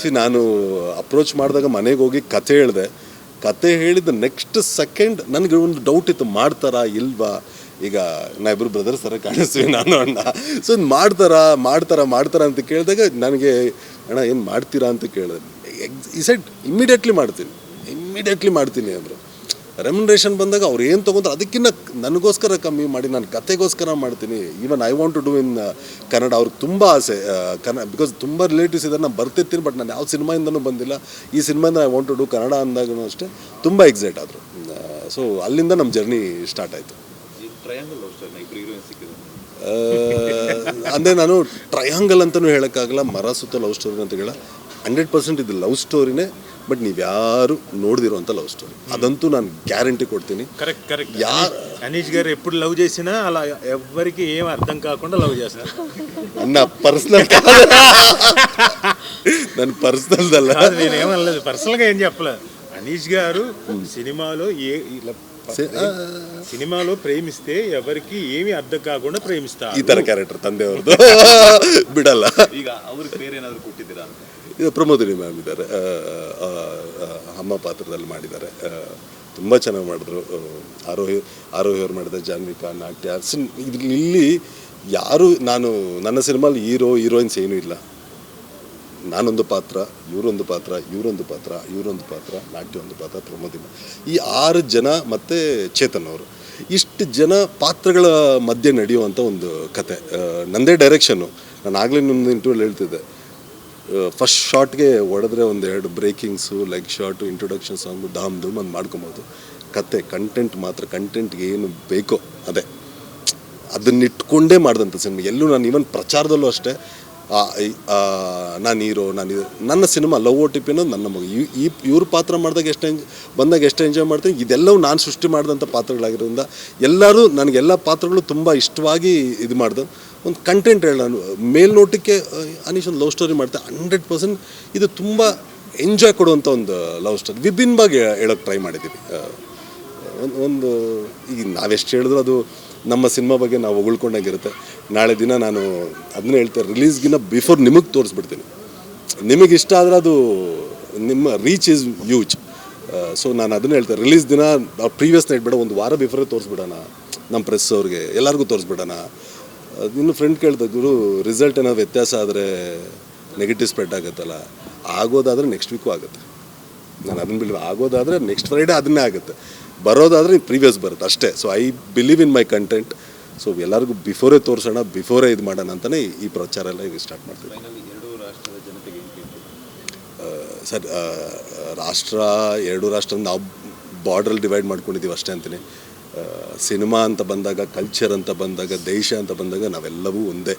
C, ನಾನು approach ಮಾಡಿದಾಗ ಮನೆಗೆ ಹೋಗಿ ಕತೆ ಹೇಳಿದೆ. ಕತೆ ಹೇಳಿದ ನೆಕ್ಸ್ಟ್ ಸೆಕೆಂಡ್ ನನಗೆ ಒಂದು ಡೌಟ್ ಇತ್ತು, ಮಾಡ್ತಾರಾ ಇಲ್ವಾ? ಈಗ ನಾ ಇಬ್ಬರು ಬ್ರದರ್ಸ್ ಥರ ಕಾಣಿಸ್ತೀವಿ ನಾನು, ಅಣ್ಣ. ಸೊ ಮಾಡ್ತಾರಾ ಮಾಡ್ತಾರಾ ಮಾಡ್ತಾರಾ ಅಂತ ಕೇಳಿದಾಗ ನನಗೆ, ಅಣ್ಣ, ಏನು ಮಾಡ್ತೀರಾ? ಅಂತ ಕೇಳಿದೆ. ಈ ಸೈಡ್ ಇಮ್ಮಿಡಿಯೇಟ್ಲಿ ಮಾಡ್ತೀನಿ. ಇಮ್ಮಿಡಿಯೇಟ್ಲಿ ಮಾಡ್ತೀನಿ ಅಂದರು. ರೆಮ್ಯುನರೇಷನ್ ಬಂದಾಗ ಅವ್ರು ಏನು ತೊಗೊಂತಾರೆ ಅದಕ್ಕಿಂತ ನನಗೋಸ್ಕರ ಕಮ್ಮಿ ಮಾಡಿ ನಾನು ಕತೆಗೋಸ್ಕರ ಮಾಡ್ತೀನಿ. Even I want to do in Kannada ಅವ್ರಿಗೆ ತುಂಬ ಆಸೆ ಕನ್ನಡ ಬಿಕಾಸ್ ತುಂಬ ರಿಲೇಟಿವ್ಸ್ ಇದ್ದಾರೆ. ನಾನು ಬರ್ತಿರ್ತೀನಿ ಬಟ್ ನಾನು ಯಾವ ಸಿನಿಮಾಯಿಂದನೂ ಬಂದಿಲ್ಲ. ಈ ಸಿನಿಮಾಯಿಂದ I want to do Kannada ಅಂದಾಗೂ ಅಷ್ಟೇ. ತುಂಬ ಎಕ್ಸೈಟ್ ಆದರು. ಸೊ ಅಲ್ಲಿಂದ ನಮ್ಮ ಜರ್ನಿ ಸ್ಟಾರ್ಟ್ ಆಯಿತು. ಅಂದರೆ ನಾನು ಟ್ರಯಾಂಗಲ್ ಅಂತಲೂ ಹೇಳೋಕ್ಕಾಗಲ್ಲ. ಮರ ಸುತ್ತ ಲವ್ ಸ್ಟೋರಿ ಅಂತ ಹೇಳ. ಹಂಡ್ರೆಡ್ ಪರ್ಸೆಂಟ್ ಇದು ಲವ್ ಸ್ಟೋರಿನೇ బట్ ಬಟ್ యారు నోడిదిరో అంత లవ్ స్టోరీ. అదంతా ನಾನು గ్యారంటీ కొడుతుంది కరెక్ట్ కరెక్ట్. యార్ అనీష్ గారు ఎప్పుడు లవ్ చేసినా అలా ఎవరికి ఏం అర్థం కాకుండా లవ్ చేస్తారు. అన్న పర్సనల్ నన్ను పర్సనల్ దల్ల నేను ఏమనలేదు పర్సనల్గా ఏం చెప్పలేదు అనీష్ గారు సినిమాలో ఏ సినిమాలో ప్రేమిస్తే ఎవరికి ఏమి అర్థం కాకుండా ప్రేమిస్తా ఇతర క్యారెక్టర్ ಕ್ಯಾರೆಕ್ಟರ್ ತಂದೆಯವ್ರದ್ದು ಬಿಡಲ್ಲ ಈಗ ಅವ್ರಿಗೆ ಬೇರೆ ಏನಾದ್ರು ಕೊಟ್ಟಿದ್ದೀರಾ ಇದು ಪ್ರಮೋದಿನಿ ಮ್ಯಾಮ್ ಅಮ್ಮ ಪಾತ್ರದಲ್ಲಿ ಮಾಡಿದ್ದಾರೆ. ತುಂಬ ಚೆನ್ನಾಗಿ ಮಾಡಿದ್ರು. ಆರೋಹಿ ಆರೋಹಿ ಅವ್ರು ಮಾಡಿದ ಜಾನ್ವಿಕಾ, ನಾಟ್ಯ, ಸಿನ್ ಇಲ್ಲಿ ಯಾರು, ನಾನು, ನನ್ನ ಸಿನಿಮಾಲಿ ಹೀರೋ, ಹೀರೋಯಿನ್ಸ್ ಏನೂ ಇಲ್ಲ. ನಾನೊಂದು ಪಾತ್ರ, ಇವರೊಂದು ಪಾತ್ರ ಇವರೊಂದು ಪಾತ್ರ ಇವರೊಂದು ಪಾತ್ರ ನಾಟ್ಯ ಒಂದು ಪಾತ್ರ, ಪ್ರಮೋದಿನ. ಈ ಆರು ಜನ ಮತ್ತು ಚೇತನ್ ಅವರು. ಇಷ್ಟು ಜನ ಪಾತ್ರಗಳ ಮಧ್ಯೆ ನಡೆಯುವಂಥ ಒಂದು ಕತೆ. ನಂದೇ ಡೈರೆಕ್ಷನ್ನು ನಾನು ಆಗಲೇ ನಿಮ್ಮ ಇಂಟರ್ವ್ಯೂಲ್ ಹೇಳ್ತಿದ್ದೆ. ಫಸ್ಟ್ ಶಾರ್ಟ್ಗೆ ಹೊಡೆದ್ರೆ ಒಂದು ಎರಡು breakings like short introduction song Dham ಧೂಮ್ ಅಂತ ಮಾಡ್ಕೊಬೋದು. ಕತೆ ಕಂಟೆಂಟ್ ಮಾತ್ರ ಕಂಟೆಂಟ್ಗೆ ಏನು ಬೇಕೋ ಅದೇ. ಅದನ್ನಿಟ್ಕೊಂಡೇ ಮಾಡಿದಂಥ ಸಿನಿಮಾ ಎಲ್ಲೂ ನಾನು ಈವನ್ ಪ್ರಚಾರದಲ್ಲೂ ಅಷ್ಟೇ ನಾನು ಹೀರೋ ನಾನು ನನ್ನ cinema love O T P ಅನ್ನೋದು ನನ್ನ ಮಗ. ಈ ಇವ್ರ ಪಾತ್ರ ಮಾಡಿದಾಗ ಎಷ್ಟು ಎಂಜ್ ಬಂದಾಗ ಎಷ್ಟು ಎಂಜಾಯ್ ಮಾಡ್ತೀನಿ? ಇದೆಲ್ಲವೂ ನಾನು ಸೃಷ್ಟಿ ಮಾಡಿದಂಥ ಪಾತ್ರಗಳಾಗಿರೋದ್ರಿಂದ ಎಲ್ಲರೂ ನನಗೆಲ್ಲ ಪಾತ್ರಗಳು ತುಂಬ ಇಷ್ಟವಾಗಿ ಇದು ಮಾಡ್ದೆ. ಒಂದು ಕಂಟೆಂಟ್ ಹೇಳ ಮೇಲ್ನೋಟಕ್ಕೆ ಅನೀಶ್ ಒಂದು ಲವ್ ಸ್ಟೋರಿ ಮಾಡ್ತಾ ಹಂಡ್ರೆಡ್ ಪರ್ಸೆಂಟ್ ಇದು ತುಂಬ ಎಂಜಾಯ್ ಕೊಡುವಂಥ ಒಂದು ಲವ್ ಸ್ಟೋರಿ ವಿಭಿನ್ನವಾಗಿ ಹೇಳೋಕ್ಕೆ ಟ್ರೈ ಮಾಡಿದ್ದೀವಿ ಒಂದು ಒಂದು, ಈಗ ನಾವೆಷ್ಟು ಹೇಳಿದ್ರು ಅದು ನಮ್ಮ ಸಿನಿಮಾ ಬಗ್ಗೆ ನಾವು ಹೊಗಳ್ಕೊಂಡಾಗಿರುತ್ತೆ ನಾಳೆ ದಿನ ನಾನು ಅದನ್ನ ಹೇಳ್ತೇನೆ ರಿಲೀಸ್ಗಿನ್ನ ಬಿಫೋರ್ ನಿಮಗೆ ತೋರಿಸ್ಬಿಡ್ತೀನಿ. ನಿಮಗೆ ಇಷ್ಟ ಆದರೆ ಅದು ನಿಮ್ಮ ರೀಚ್ ಈಸ್ ಯೂಜ್ ಸೊ ನಾನು ಅದನ್ನ ಹೇಳ್ತೇನೆ ರಿಲೀಸ್ ದಿನ ಪ್ರೀವಿಯಸ್ ನೈಟ್ ಬೇಡ, ಒಂದು ವಾರ ಬಿಫೋರೇ ತೋರಿಸ್ಬಿಡೋಣ. ನಮ್ಮ ಪ್ರೆಸ್ ಅವ್ರಿಗೆ, ಎಲ್ಲರಿಗೂ ತೋರಿಸ್ಬಿಡೋಣ. ಅದ್ ಇನ್ನು ಫ್ರೆಂಡ್ ಕೇಳ್ದೆ ಗುರು ರಿಸಲ್ಟ್ ಏನೋ ವ್ಯತ್ಯಾಸ ಆದರೆ ನೆಗೆಟಿವ್ ಸ್ಪ್ರೆಡ್ ಆಗುತ್ತಲ್ಲ ಆಗೋದಾದರೆ ನೆಕ್ಸ್ಟ್ ವೀಕು ಆಗುತ್ತೆ. ನಾನು ಅದನ್ನು ಬಿಲ್ ಆಗೋದಾದರೆ ನೆಕ್ಸ್ಟ್ ಫ್ರೈಡೇ ಅದನ್ನೇ ಆಗುತ್ತೆ. ಬರೋದಾದರೆ ಪ್ರೀವಿಯಸ್ ಬರುತ್ತೆ ಅಷ್ಟೇ. So I believe in my content so ಎಲ್ಲರಿಗೂ ಬಿಫೋರೇ ತೋರಿಸೋಣ ಬಿಫೋರೇ ಇದು ಮಾಡೋಣ ಅಂತಲೇ ಈ ಪ್ರಚಾರ ಎಲ್ಲ ಈಗ ಸ್ಟಾರ್ಟ್ ಮಾಡ್ತೀವಿ. ಫೈನಲಿ ಎರಡು ರಾಷ್ಟ್ರದ ಜನತೆಗೆ ಏನು ಸರ್ ರಾಷ್ಟ್ರ ಎರಡು ರಾಷ್ಟ್ರ ನಾವು ಬಾರ್ಡ್ರಲ್ಲಿ ಡಿವೈಡ್ ಮಾಡ್ಕೊಂಡಿದ್ದೀವಿ ಅಷ್ಟೇ ಅಂತೀನಿ. ಸಿನಿಮಾ ಅಂತ ಬಂದಾಗ ಕಲ್ಚರ್ ಅಂತ ಬಂದಾಗ, ದೇಶ ಅಂತ ಬಂದಾಗ ನಾವೆಲ್ಲವೂ ಒಂದೇ.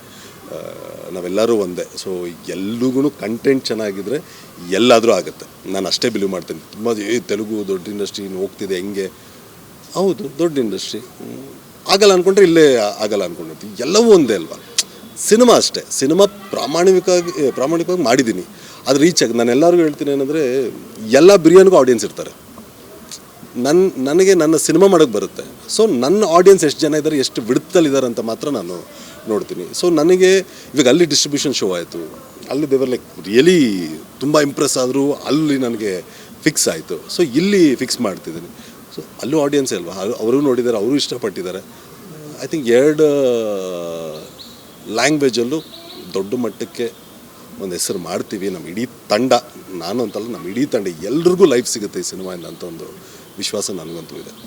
ನಾವೆಲ್ಲರೂ ಒಂದೇ. ಸೊ ಎಲ್ರಿಗೂ ಕಂಟೆಂಟ್ ಚೆನ್ನಾಗಿದ್ದರೆ ಎಲ್ಲಾದರೂ ಆಗುತ್ತೆ. ನಾನು ಅಷ್ಟೇ ಬಿಲೀವ್ ಮಾಡ್ತೀನಿ. ತುಂಬ, ಏ, ತೆಲುಗು ದೊಡ್ಡ ಇಂಡಸ್ಟ್ರಿ ಹೋಗ್ತಿದೆ, ಹೆಂಗೆ? ಹೌದು, ದೊಡ್ಡ ಇಂಡಸ್ಟ್ರಿ ಆಗಲ್ಲ ಅಂದ್ಕೊಂಡ್ರೆ ಇಲ್ಲೇ ಆಗಲ್ಲ ಅಂದ್ಕೊಂಡಿರ್ತೀವಿ ಎಲ್ಲವೂ ಒಂದೇ ಅಲ್ವಾ? ಸಿನಿಮಾ ಅಷ್ಟೇ. ಸಿನಿಮಾ ಪ್ರಾಮಾಣಿಕವಾಗಿ ಪ್ರಾಮಾಣಿಕವಾಗಿ ಮಾಡಿದ್ದೀನಿ. ಅದು ರೀಚ್ ಆಗಿ ನಾನು ಎಲ್ಲರಿಗೂ ಹೇಳ್ತೀನಿ ಏನಂದರೆ, ಎಲ್ಲ ಬಿರಿಯಾನಿಗೂ ಆಡಿಯನ್ಸ್ ಇರ್ತಾರೆ. ನನ್ನ ನನಗೆ ನನ್ನ ಸಿನಿಮಾ ಮಾಡೋಕ್ಕೆ ಬರುತ್ತೆ. ಸೊ ನನ್ನ ಆಡಿಯನ್ಸ್ ಎಷ್ಟು ಜನ ಇದ್ದಾರೆ ಎಷ್ಟು ಬಿಡುತ್ತಲ್ಲಿದ್ದಾರೆ ಅಂತ ಮಾತ್ರ ನಾನು ನೋಡ್ತೀನಿ. ಸೊ ನನಗೆ ಇವಾಗ ಅಲ್ಲಿ ಡಿಸ್ಟ್ರಿಬ್ಯೂಷನ್ ಶೋ ಆಯಿತು. ಅಲ್ಲಿ ದೇವರ್ ಲೈಕ್ ರಿಯಲಿ ತುಂಬ ಇಂಪ್ರೆಸ್ ಆದರೂ ಅಲ್ಲಿ ನನಗೆ ಫಿಕ್ಸ್ ಆಯಿತು. ಸೊ ಇಲ್ಲಿ ಫಿಕ್ಸ್ ಮಾಡ್ತಿದ್ದೀನಿ. ಸೊ ಅಲ್ಲೂ ಆಡಿಯನ್ಸ್ ಅಲ್ವಾ ಅವರು ನೋಡಿದ್ದಾರೆ ಅವರು ಇಷ್ಟಪಟ್ಟಿದ್ದಾರೆ ಐ ಥಿಂಕ್ ಎರಡು ಲ್ಯಾಂಗ್ವೇಜಲ್ಲೂ ದೊಡ್ಡ ಮಟ್ಟಕ್ಕೆ ಒಂದು ಹೆಸರು ಮಾಡ್ತೀವಿ. ನಮ್ಮ ಇಡೀ ತಂಡ, ನಾನು ಅಂತಲ್ಲ ನಮ್ಮ ಇಡೀ ತಂಡ, ಎಲ್ರಿಗೂ ಲೈಫ್ ಸಿಗುತ್ತೆ ಈ ಸಿನಿಮಾಯಿಂದ ಅಂತ ಒಂದು ವಿಶ್ವಾಸ ನನಗಂತೂ ಇದೆ.